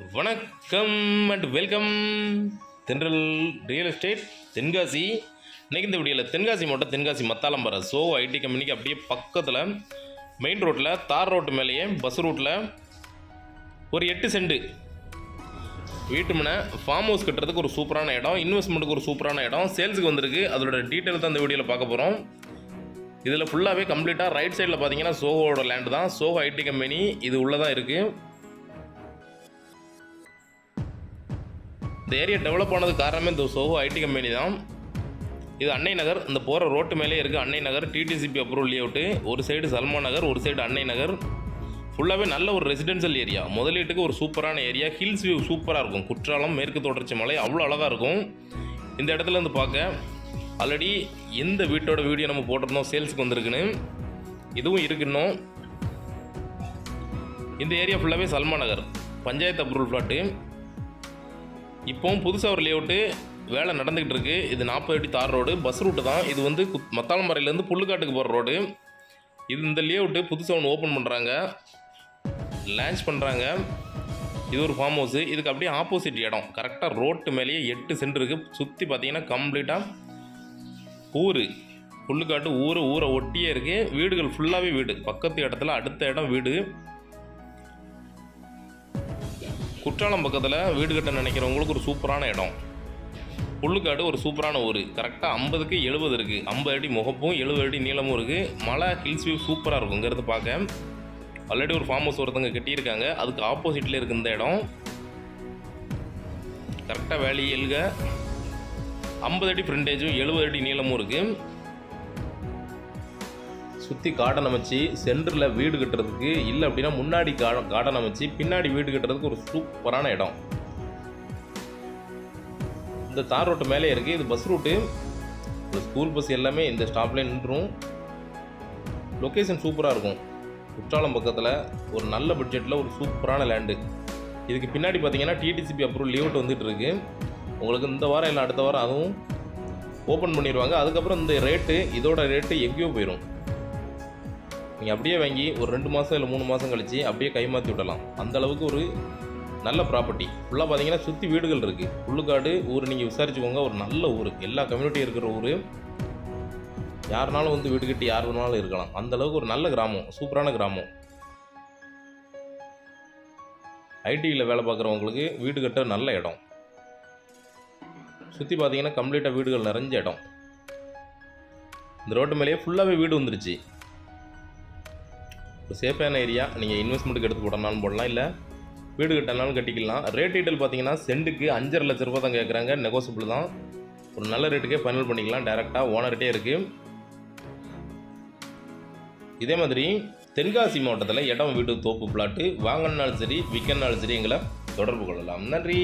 வணக்கம் and welcome Thendral real estate Tenkasi. இன்னைக்கு இந்த வீடியோவில் தென்காசி மாவட்டம் தென்காசி மத்தாலம்பர சோவோ ஐடி கம்பெனிக்கு அப்படியே பக்கத்தில் மெயின் ரோட்டில் தார் ரோட்டு மேலேயே பஸ் ரூட்டில் ஒரு எட்டு செண்டு வீட்டு முன்ன ஃபார்ம் ஹவுஸ் கட்டுறதுக்கு ஒரு சூப்பரான இடம் இன்வெஸ்ட்மெண்ட்டுக்கு ஒரு சூப்பரான இடம் சேல்ஸுக்கு வந்திருக்கு. அதோட டீட்டெயில் தான் இந்த வீடியோவில் பார்க்க போகிறோம் இதில் ஃபுல்லாகவே கம்ப்ளீட்டாக ரைட் சைடில் பார்த்தீங்கன்னா சோஹோட லேண்டு தான். சோஹோ ஐடி கம்பெனி இது உள்ளே தான் இருக்குது இந்த ஏரியா டெவலப் ஆனது காரணமே இந்த சோஹோ ஐடி கம்பெனி தான். இது அன்னை நகர். இந்த போகிற ரோட்டு மேலே இருக்குது Annai Nagar. DTCP approval layout ஒரு சைடு சல்மான் நகர் ஒரு சைடு அன்னை நகர். ஃபுல்லாகவே நல்ல ஒரு ரெசிடென்ஷியல் ஏரியா முதலீட்டுக்கு ஒரு சூப்பரான ஏரியா ஹில்ஸ் வியூ சூப்பராக இருக்கும். குற்றாலம் மேற்கு தொடர்ச்சி மலை அவ்வளோ அழகாக இருக்கும். இந்த இடத்துல இருந்து பார்க்க ஆல்ரெடி எந்த வீட்டோட வீடியோ நம்ம போட்டிருந்தோம்? சேல்ஸுக்கு வந்திருக்குன்னு. இதுவும் இருக்கு இன்னும். இந்த ஏரியா ஃபுல்லாகவே சல்மான் நகர். பஞ்சாயத்து அப்ரூவல் ஃப்ளாட்டு இப்போவும் புதுசாக ஒரு லேஅவுட்டு வேலை நடந்துக்கிட்டு இருக்கு. இது நாற்பது அடி தார் ரோடு பஸ் ரூட்டு தான். இது வந்து குத் மத்தாளம்பாறையிலேருந்து புல்லுக்காட்டுக்கு போகிற ரோடு இது இந்த லேஅவுட்டு புதுசாக ஒன்று ஓப்பன் பண்ணுறாங்க லான்ச் பண்ணுறாங்க இது ஒரு ஃபார்ம் ஹவுஸு இதுக்கு அப்படியே ஆப்போசிட் இடம். கரெக்டாக ரோட்டு மேலேயே எட்டு சென்ட் இருக்குது சுற்றி பார்த்தீங்கன்னா கம்ப்ளீட்டாக ஊர். புல்லுக்காட்டு ஊர் ஊரை ஒட்டியே இருக்குது வீடுகள் ஃபுல்லாகவே வீடு. பக்கத்து இடத்துல அடுத்த இடம் வீடு. குற்றாலம் பக்கத்தில் வீடு கட்ட நினைக்கிறவங்களுக்கு ஒரு சூப்பரான இடம். புல்லுக்காடு ஒரு சூப்பரான ஊர். கரெக்டாக ஐம்பதுக்கு எழுபது இருக்குது ஐம்பது அடி முகப்பும் எழுபது அடி நீளமும் இருக்குது மலை ஹில்ஸ் வியூ சூப்பராக இருக்கும். பார்க்க. ஆல்ரெடி ஒரு ஃபார்ம் ஹவுஸ் ஒருத்தங்க கட்டியிருக்காங்க. அதுக்கு ஆப்போசிட்டில் இருக்கு இந்த இடம். கரெக்டாக வேலி எழுக ஐம்பது அடி ஃப்ரண்டேஜும் எழுபது அடி நீளமும் இருக்குது சுற்றி கார்டன் அமைச்சு சென்டரில் வீடு கட்டுறதுக்கு இல்லை அப்படின்னா முன்னாடி கார்டன் கார்டன் அமைச்சு பின்னாடி வீடு கட்டுறதுக்கு ஒரு சூப்பரான இடம். இந்த தார் ரோட்டு மேலே இருக்குது இது பஸ் ரூட்டு. இந்த ஸ்கூல் பஸ் எல்லாமே இந்த ஸ்டாப்லேயே நின்றும். லொக்கேஷன் சூப்பராக இருக்கும். குற்றாலம் பக்கத்தில் ஒரு நல்ல பட்ஜெட்டில் ஒரு சூப்பரான லேண்டு இதுக்கு பின்னாடி பார்த்தீங்கன்னா டிடிசிபி அப்ரூவல் லீவுட் வந்துட்டு இருக்கு. உங்களுக்கு இந்த வாரம் இல்லை அடுத்த வாரம் அதுவும் ஓப்பன் பண்ணிடுவாங்க. அதுக்கப்புறம் இந்த ரேட்டு இதோட ரேட்டு எங்கேயோ போயிடும் நீங்கள் அப்படியே வாங்கி ஒரு ரெண்டு மாதம் இல்லை மூணு மாதம் கழிச்சு அப்படியே கைமாற்றி விடலாம். அந்த அளவுக்கு ஒரு நல்ல ப்ராப்பர்ட்டி ஃபுல்லாக பார்த்தீங்கன்னா சுற்றி வீடுகள் இருக்குது உள்ளுக்காடு ஊர் நீங்கள் விசாரிச்சுக்கோங்க. ஒரு நல்ல ஊர். எல்லா கம்யூனிட்டியும் இருக்கிற ஊர். யாருனாலும் வந்து வீடு கட்டி யார் வேணாலும் இருக்கலாம். அந்தளவுக்கு ஒரு நல்ல கிராமம். சூப்பரான கிராமம். ஐடியில் வேலை பார்க்குறவங்களுக்கு வீடு கட்ட நல்ல இடம். சுற்றி பார்த்தீங்கன்னா கம்ப்ளீட்டாக வீடுகள் நிறைஞ்ச இடம். இந்த ரோட்டு மேலேயே ஃபுல்லாகவே வீடு வந்துருச்சு. ஒரு சேஃபான ஏரியா நீங்கள் இன்வெஸ்ட்மெண்ட்டுக்கு எடுத்து போடனாலும் போடலாம். இல்லை வீடு கட்டினாலும் கட்டிக்கலாம். ரேட் டீட்டெயில் பார்த்தீங்கன்னா சென்ட்டுக்கு அஞ்சரை லட்ச ரூபா தான் கேட்குறாங்க நெகோசியபிள் தான். ஒரு நல்ல ரேட்டுக்கே ஃபைனல் பண்ணிக்கலாம். டேரெக்டாக ஓனர்கிட்டே இருக்குது இதே மாதிரி தென்காசி மாவட்டத்தில் இடம் வீடு தோப்பு பிளாட்டு வாங்கினாலும் சரி விற்கனாலும் சரி எங்களை தொடர்பு கொள்ளலாம். நன்றி!